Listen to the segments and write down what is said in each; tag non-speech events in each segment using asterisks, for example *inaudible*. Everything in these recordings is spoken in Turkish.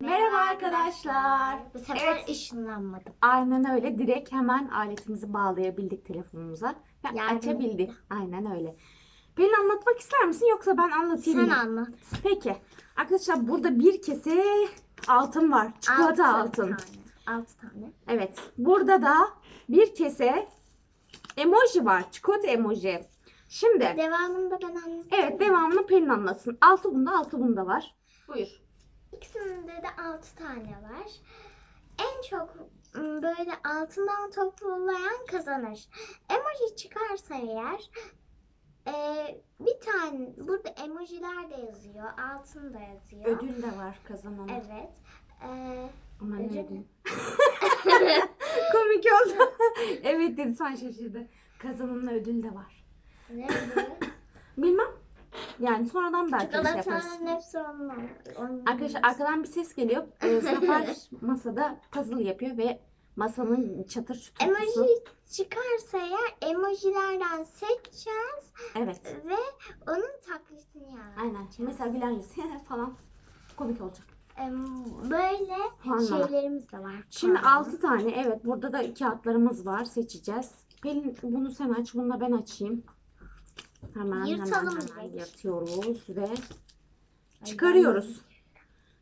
Merhaba arkadaşlar. Bu sefer Evet. ışınlanmadım. Aynen öyle. Direkt hemen aletimizi bağlayabildik telefonumuza. Ve Yardım açabildik. Aynen öyle. Pelin anlatmak ister misin yoksa ben anlatayım Sen mı? anlat. Peki. Arkadaşlar burada bir kese altın var. Çikolata altın. Tane. Altı tane. Evet. Burada da bir kese emoji var. Çikolata emoji. Şimdi Devamında ben anlatayım. evet devamını Pelin anlatsın. Altı bunda altı bunda var. Buyur. İkisinde de altı tane var. En çok ım, böyle altından toplayan kazanır. Emoji çıkarsa eğer e, bir tane burada emojiler de yazıyor. Altın da yazıyor. Ödül de var kazanan. Evet. E, Aman ne Ödül. ödül? *laughs* Komik oldu. evet dedi sen şaşırdı. Kazanımla ödül de var. ne bu? Bilmem. Yani sonradan belki şey yaparız. Çikolatanın hepsi onlar. Onun Arkadaşlar arkadan bir ses geliyor. Ee, *laughs* Zafer masada puzzle yapıyor ve masanın çatır çutur Emoji çıkarsa eğer emojilerden seçeceğiz Evet. ve onun taklitini yapacağız. Aynen. Mesela gülen yüz *laughs* falan komik olacak. Em, Böyle Anladım. şeylerimiz de var. Şimdi Pardon. 6 tane evet burada da kağıtlarımız var seçeceğiz. Pelin bunu sen aç bunu da ben açayım. Hemen Yırtalım hemen hemen direkt. yırtıyoruz ve çıkarıyoruz.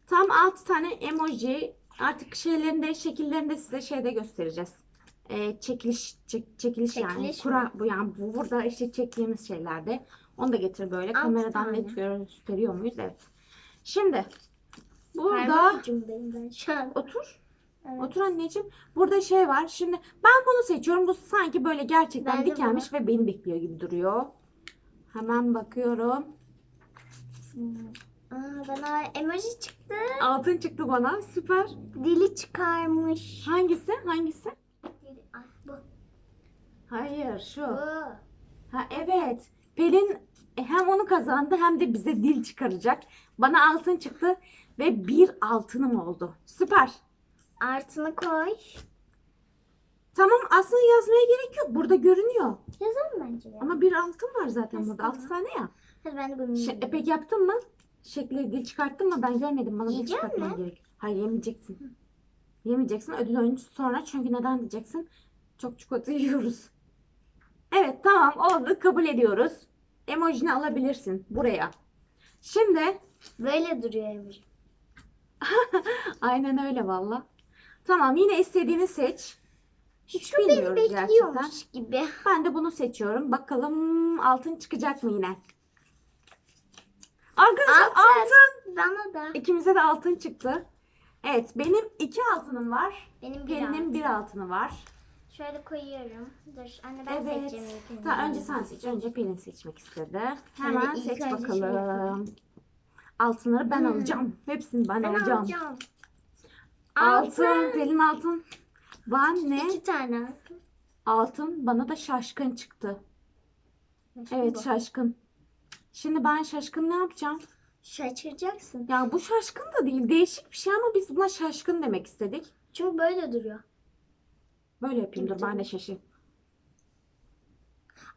Tam 6 tane emoji artık şeylerini de şekillerini de size şeyde göstereceğiz. Ee, çekiliş çek- çekiliş, yani Çekiliş kura bu yani bu burada işte çektiğimiz şeylerde onu da getir böyle Altı kameradan tane. net gösteriyor muyuz? Evet. Şimdi burada otur. Evet. Otur anneciğim. Burada şey var. Şimdi ben bunu seçiyorum. Bu sanki böyle gerçekten Ben de dikelmiş ve beni bekliyor gibi duruyor. Hemen bakıyorum. Aa, bana emoji çıktı. Altın çıktı bana. Süper. Dili çıkarmış. Hangisi? Hangisi? Dili- Ay, bu. Hayır şu. Bu. Ha evet. Pelin hem onu kazandı hem de bize dil çıkaracak. Bana altın çıktı ve bir altınım oldu. Süper. Artıını koy. Aslında yazmaya gerek yok. Burada görünüyor. Yazalım bence ya. Ama bir altın var zaten Nasıl burada. Altı tane ya. Hadi ben de bunu Şey, e, peki yaptın mı? Şekli dil çıkarttın mı? Ben görmedim. Bana dil Yiyeceğim çıkartman mi? gerek. Hayır yemeyeceksin. Yemeyeceksin. Ödül oyuncusu sonra. Çünkü neden diyeceksin? Çok çikolata *laughs* yiyoruz. Evet tamam oldu. Kabul ediyoruz. Emojini alabilirsin buraya. Şimdi Böyle duruyor emoji. *laughs* aynen öyle valla. Tamam yine istediğini seç. Hiç Şu bilmiyoruz gerçekten. bekliyormuş gibi. Ben de bunu seçiyorum. Bakalım altın çıkacak mı yine? Arkadaşlar Altın. altın. Bana da. İkimize de altın çıktı. Evet benim iki altınım var. Benim bir Pelin'in altın. bir altını var. Şöyle koyuyorum. Dur anne ben Evet. seçeceğim ilk önce. Ta, önce sen seç. Önce Pelin seçmek istedi. Hemen ilk seç önce şey bakalım. Altınları ben Hmm. alacağım. Hepsini ben, Ben alacağım. alacağım. Altın. Altın. Pelin altın. Ben ne? İki tane altın. Bana da şaşkın çıktı. Başka Evet bu. şaşkın. Şimdi ben şaşkın ne yapacağım? Şaşıracaksın. Ya bu şaşkın da değil. Değişik bir şey ama biz buna şaşkın demek istedik. Çünkü böyle duruyor. Böyle yapayım dur ben de şaşayım.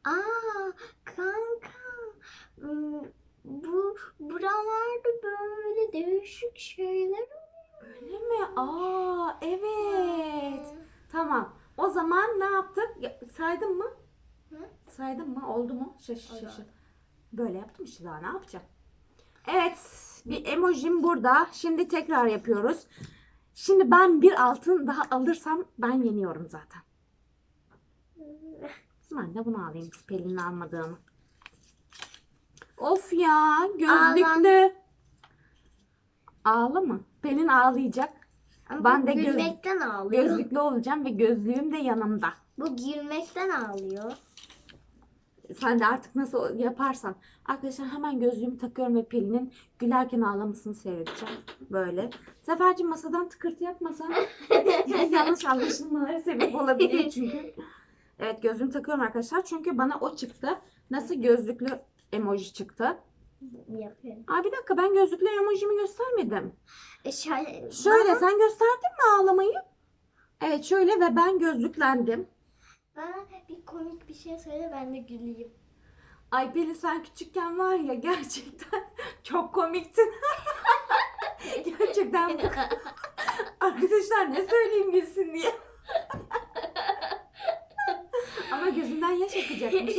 Aa kanka. Hmm, Bu buralarda böyle değişik şeyler Öyle mi? Aa evet. oluyor. Tamam. O zaman ne yaptık? Ya, saydın mı? Hı? Saydın mı? Oldu mu? Şaş Oldu. şaş. Böyle yaptım işte daha ne yapacağım? Evet. Bir emojim burada. Şimdi tekrar yapıyoruz. Şimdi ben bir altın daha alırsam ben yeniyorum zaten. Ben de bunu alayım. Biz Pelin'in almadığını. Of ya. Gözlüklü. Ağla mı? Pelin ağlayacak. Ama Ben de göz- gülmekten ağlıyor. Gözlüklü olacağım ve gözlüğüm de yanımda. Bu gülmekten ağlıyor. Sen de artık nasıl yaparsan. Arkadaşlar hemen gözlüğümü takıyorum ve Pelin'in gülerken ağlamasını seyredeceğim. Böyle. Zaferciğim masadan tıkırtı yapmasan *laughs* yanlış anlaşılmalara sebep olabilir çünkü. Evet gözlüğümü takıyorum arkadaşlar. Çünkü bana o çıktı. Nasıl gözlüklü emoji çıktı. Yapıyorum. Aa bir dakika ben gözlüklü emojimi göstermedim. E şöyle, Şöyle bana, sen gösterdin mi ağlamayı? Evet şöyle ve ben gözlüklendim. bana bir komik bir şey söyle ben de güleyim. Ay Pelin sen küçükken var ya gerçekten *laughs* çok komiktin. *laughs* Gerçekten bu- *laughs* arkadaşlar ne söyleyeyim gülsün diye. Ama gözünden yaş akacakmış.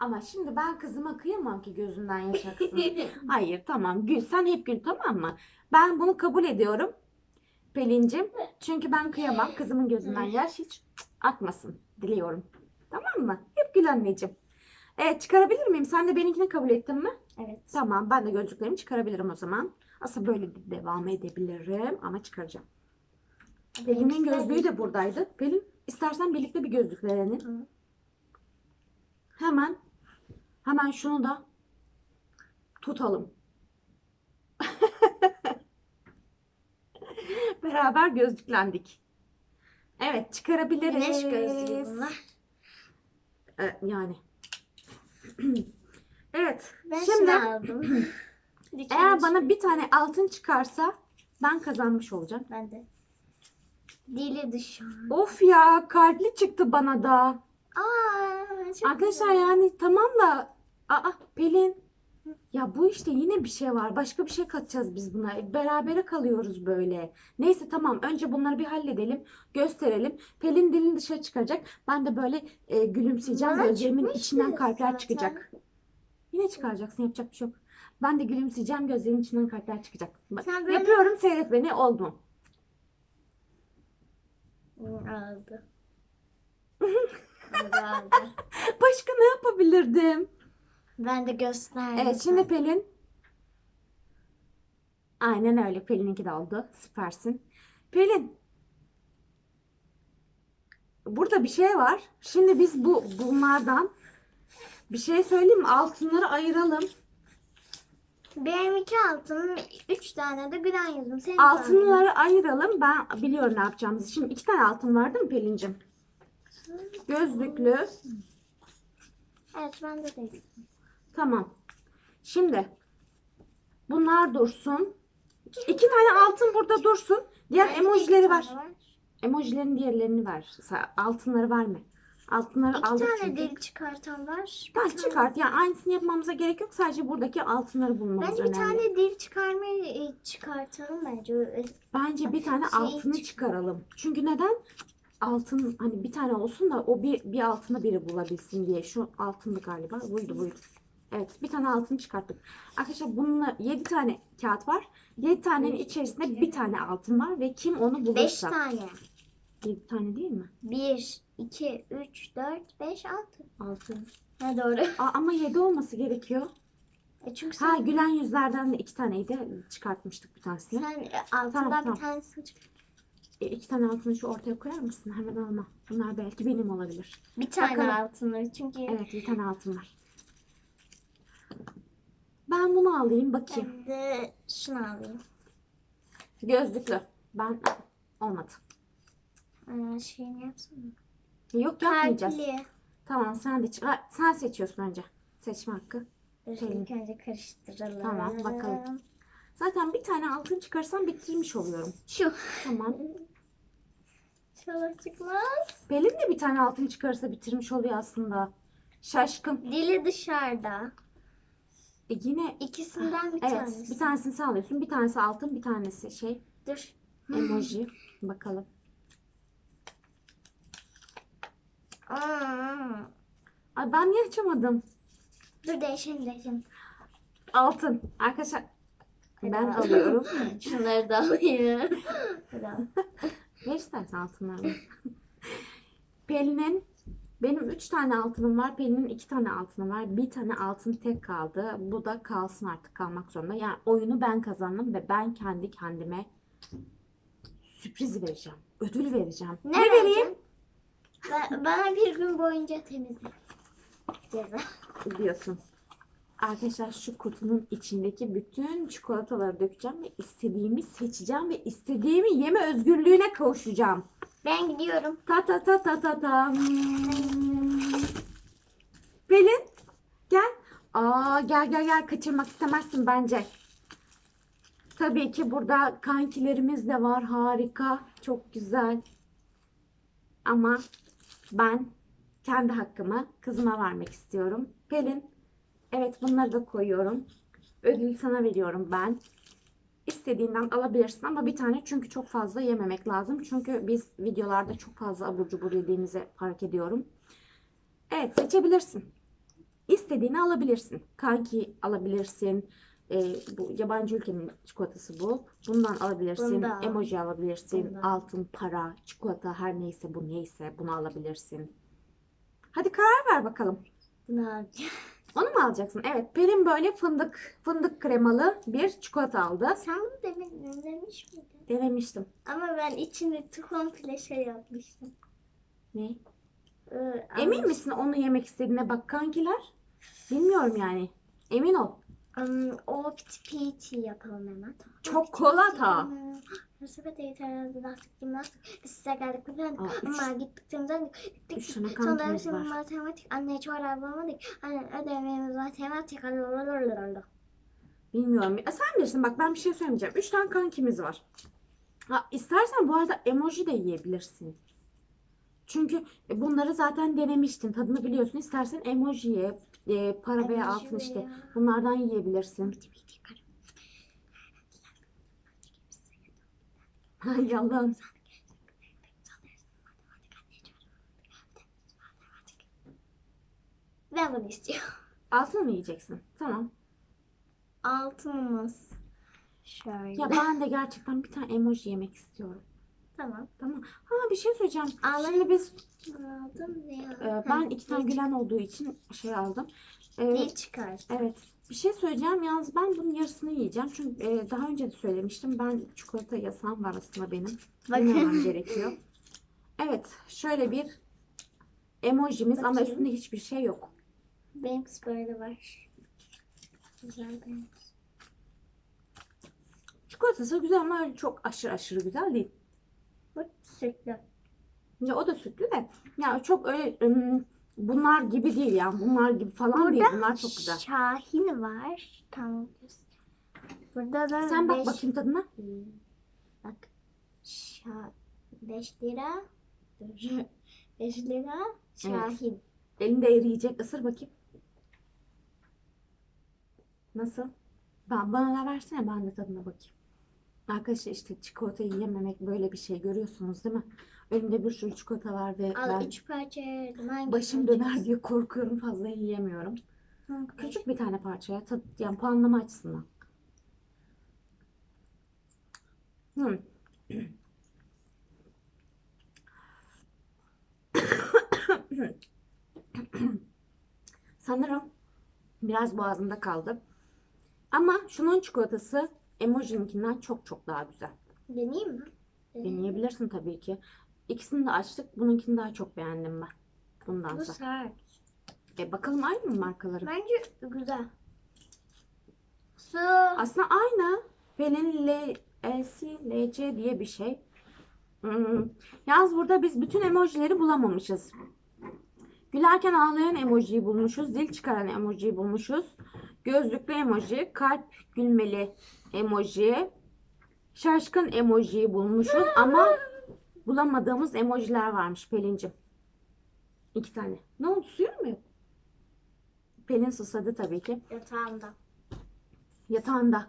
Ama şimdi ben kızıma kıyamam ki gözünden yaş aksın. *laughs* Hayır tamam gül sen hep gül tamam mı? Ben bunu kabul ediyorum. Pelincim. Çünkü ben kıyamam. Kızımın gözünden yaş hiç akmasın. Diliyorum. Tamam mı? Hep gül anneciğim. Evet çıkarabilir miyim? Sen de benimkini kabul ettin mi? evet. Tamam ben de gözlüklerimi çıkarabilirim o zaman. Aslında böyle de devam edebilirim ama çıkaracağım. Pelin'in gözlüğü de buradaydı. Pelin istersen birlikte bir gözlük verelim. Hı. Hemen hemen şunu da tutalım. *laughs* Beraber gözlüklendik. Evet çıkarabiliriz. Güneş gözlüğü bunlar. Ee, yani. *clears throat* evet. Ben Şimdi aldım. *clears throat* eğer bana bir tane altın çıkarsa ben kazanmış olacağım. Ben de. Dili dışarı. Of ya kalpli çıktı bana da. Aa, çok Arkadaşlar güzel. yani tamam da aa Pelin ya bu işte yine bir şey var. Başka bir şey katacağız biz buna. Berabere kalıyoruz böyle. Neyse tamam önce bunları bir halledelim. Gösterelim. Pelin dilini dışarı çıkaracak. Ben de böyle e, gülümseyeceğim. Bana Gözlerimin içinden kalpler zaten. çıkacak. Yine çıkaracaksın yapacak bir şey yok. Ben de gülümseyeceğim. Gözlerimin içinden kalpler çıkacak. Bak, Sen böyle- Yapıyorum seyret beni oldu mu? Aldı. *laughs* *laughs* Başka ne yapabilirdim? Ben de gösterdim. Evet şimdi Pelin. Aynen öyle. Pelin'inki de oldu. Süpersin. Pelin. Burada bir şey var. Şimdi biz bu bunlardan bir şey söyleyeyim mi? Altınları ayıralım. Benim iki altınım, üç tane de gülen yüzüm. Senin? Altınları ayıralım. Ben biliyorum ne yapacağımızı. Şimdi iki tane altın var değil mi Pelin'cim? Gözlüklü. Evet bende de. Tamam. Şimdi bunlar dursun. İki tane altın burada dursun. Diğer de emojileri iki ver. tane. Emojilerin diğerlerini ver. Sa- Altınları verme. Altınları İki aldık tane çünkü. dil çıkartan var. Bir Ben tane- çıkart. Yani aynısını yapmamıza gerek yok. Sadece buradaki altınları bulmamız Bence bir önemli. tane dil çıkarmayı e, çıkartalım bence. Bence bir tane Şey altını çık- çıkaralım. Çünkü neden? Altın hani bir tane olsun da o bir, bir altını biri bulabilsin diye. Şu altındı galiba. Buydu buydu. Evet bir tane altın çıkarttık. Arkadaşlar bununla 7 tane kağıt var. 7 tanenin içerisinde bir tane altın var ve kim onu bulursa. tane. 7 tane değil mi? Bir, iki, üç, dört, beş, altı. Altın. Ha doğru. *laughs* Aa, ama 7 olması gerekiyor. E çünkü Ha sen, gülen yüzlerden de iki taneydi. Çıkartmıştık bir tanesini. sen e, altından Tamam, tamam. bir tanesini çıkar. E, iki tane altını şu ortaya koyar mısın? Hemen alma. Bunlar belki benim olabilir. Bir tane Bakalım. altını çünkü Evet bir tane altın var. Ben bunu alayım bakayım. ben de şunu alayım. Gözlüklü. Ben olmadı. Aa, şeyini yapsana. Yok yapmayacağız. Kalpli. Tamam sen de çık- Ha, sen seçiyorsun önce. Seçme hakkı. Dur, ilk önce karıştıralım. Tamam, bakalım. Zaten bir tane altın çıkarsam bitirmiş oluyorum. Şu. Tamam. İnşallah çıkmaz. Pelin de bir tane altın çıkarsa bitirmiş oluyor aslında. Şaşkın. Dili dışarıda. E yine İkisinden bir evet tanesi. bir tanesini sen alıyorsun. Bir tanesi altın bir tanesi şey Dur. emoji. Bakalım. Aa, Ay ben niye açamadım? dur değişelim değişelim. Altın. Arkadaşlar ben al. alıyorum. *laughs* Şunları da alayım. *laughs* Ver istersen altınlarını. *laughs* Pelin'in benim 3 tane altınım var. Pelin'in 2 tane altını var. Bir tane altın tek kaldı. Bu da kalsın artık kalmak zorunda. Yani oyunu ben kazandım ve ben kendi kendime sürpriz vereceğim. Ödül vereceğim. Ne, Ne, vereyim? Ba- bana bir gün boyunca temizle. Ceza. Diyorsun. Arkadaşlar şu kutunun içindeki bütün çikolataları dökeceğim ve istediğimi seçeceğim ve istediğimi yeme özgürlüğüne kavuşacağım. Ben gidiyorum. Ta ta ta ta ta ta. Pelin gel. Aa gel gel gel kaçırmak istemezsin bence. Tabii ki burada kankilerimiz de var. Harika. Çok güzel. Ama ben kendi hakkımı kızıma vermek istiyorum. Pelin evet bunları da koyuyorum. Ödülü sana veriyorum ben. istediğinden alabilirsin ama bir tane çünkü çok fazla yememek lazım. Çünkü biz videolarda çok fazla abur cubur yediğimizi fark ediyorum. Evet seçebilirsin. İstediğini alabilirsin. Kanki alabilirsin. Ee, bu yabancı ülkenin çikolatası bu. Bundan alabilirsin. Bundan. Emoji alabilirsin. Bundan. Altın, para, çikolata her neyse bu neyse bunu alabilirsin. Hadi karar ver bakalım. Bunu alacağım. Onu mu alacaksın? Evet. Pelin böyle fındık fındık kremalı bir çikolata aldı. Sen bunu demin demiş miydin? Denemiştim. Ama ben içini komple şey yapmıştım. Ne? Ee, Emin ama- misin onu yemek istediğine bak kankiler? Bilmiyorum yani. Emin ol. Um, o piti piti yapalım hemen. Çokolata. Nasıl yeter lastik gimnastik. Biz size geldik biliyorum. Aa, üç- Ama gittik. tane Sonra kankimiz dersimiz var. matematik. Anne çorap bulamadık. Anne ödevimiz matematik. Bilmiyorum. E, sen bilirsin. Bak ben bir şey söyleyeceğim. Üç tane kankimiz var. Ha, istersen bu arada emoji de yiyebilirsin. Çünkü e, bunları zaten denemiştin. Tadını biliyorsun. İstersen emojiye, e, para veya Emoji altın işte. Bunlardan yiyebilirsin. Allah'ım. Ben bunu istiyorum. Altın mı yiyeceksin? Tamam. Altınımız. Şöyle. Ya ben de gerçekten bir tane emoji yemek istiyorum. Tamam. Tamam. Ha bir şey söyleyeceğim. Ağlayın. Şimdi biz Aldım ne ya? e, ben iki tane gülen olduğu için şey aldım. E, Ne çıkar? evet. Bir şey söyleyeceğim. Yalnız ben bunun yarısını yiyeceğim. Çünkü e, daha önce de söylemiştim. Ben çikolata yasağım var aslında benim. Yememem gerekiyor. Evet. Şöyle bir emojimiz ama Bakayım. üstünde hiçbir şey yok. Banks böyle var. Güzel Banks. Çikolatası güzel ama çok aşırı aşırı güzel değil. Bu sütlü. Ya o da sütlü de. Ya çok öyle ım, bunlar gibi değil yani. Bunlar gibi falan değil. Bunlar çok güzel. Şahin var. Tamam. Burada da Sen bak beş- bakayım tadına. Hmm. Bak. Şa 5 lira. *laughs* 5 lira. Şahin. Elinde eriyecek. Isır bakayım. Nasıl? Ben, bana da versene ben de tadına bakayım. Arkadaşlar işte çikolatayı yememek böyle bir şey görüyorsunuz değil mi? Önümde bir sürü çikolata var ve Al ben 3 parça yedim. Hangi başım parça? döner diye korkuyorum fazla yiyemiyorum. Hangi? Küçük bir tane parçaya tad, yani puanlama açısından. Hmm. *coughs* Sanırım biraz boğazımda kaldı. Ama şunun çikolatası emojininkinden çok çok daha güzel. Deneyeyim mi? Deneyebilirsin tabii ki. İkisini de açtık. Bununkini daha çok beğendim ben. Bu Bundansa. sert. E bakalım aynı mı markaları? Bence güzel. Su. Aslında aynı. Pelin L, LC, LC diye bir şey. Hmm. Yalnız burada biz bütün emojileri bulamamışız. Gülerken ağlayan emojiyi bulmuşuz. Dil çıkaran emojiyi bulmuşuz. Gözlüklü emoji, kalp gülmeli emoji, şaşkın emojiyi bulmuşuz ama bulamadığımız emojiler varmış Pelin'cim. İki tane. Ne oldu? Suyun mu yok? Pelin susadı tabii ki. Yatağımda. Yatağında.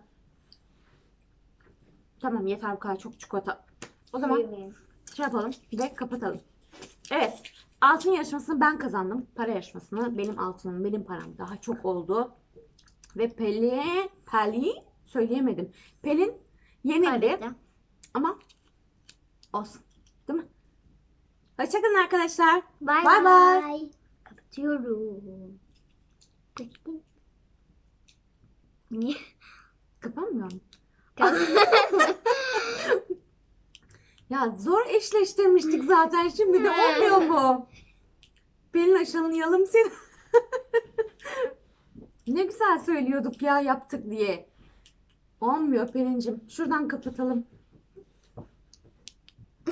Tamam yeter bu kadar çok çikolata. O zaman Uyumayayım. şey yapalım ve kapatalım. Evet. Altın yarışmasını ben kazandım. Para yarışmasını benim altınım, benim param daha çok oldu. Ve Pelin, Pelin söyleyemedim. Pelin yenildi ama olsun. Değil mi? Hoşçakalın arkadaşlar. Bay Bay bay. Kapatıyorum. Bekleyin. Niye? Kapanmıyor mu? *laughs* Ya zor eşleştirmiştik zaten. Şimdi de olmuyor mu? *laughs* Pelin aşalayalım seni. *laughs* ne güzel söylüyorduk ya yaptık diye. Olmuyor Pelin'cim. Şuradan kapatalım.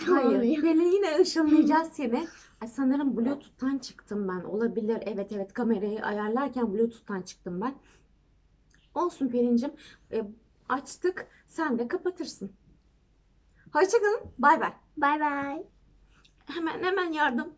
Hayır. Pelin yine ışınlayacağız seni. Ay, sanırım Bluetooth'tan çıktım ben. Olabilir. Evet evet kamerayı ayarlarken Bluetooth'tan çıktım ben. Olsun Pelin'cim. E, açtık. Sen de kapatırsın. Hoşçakalın. Bay bay. Bay bay. Hemen hemen yardım.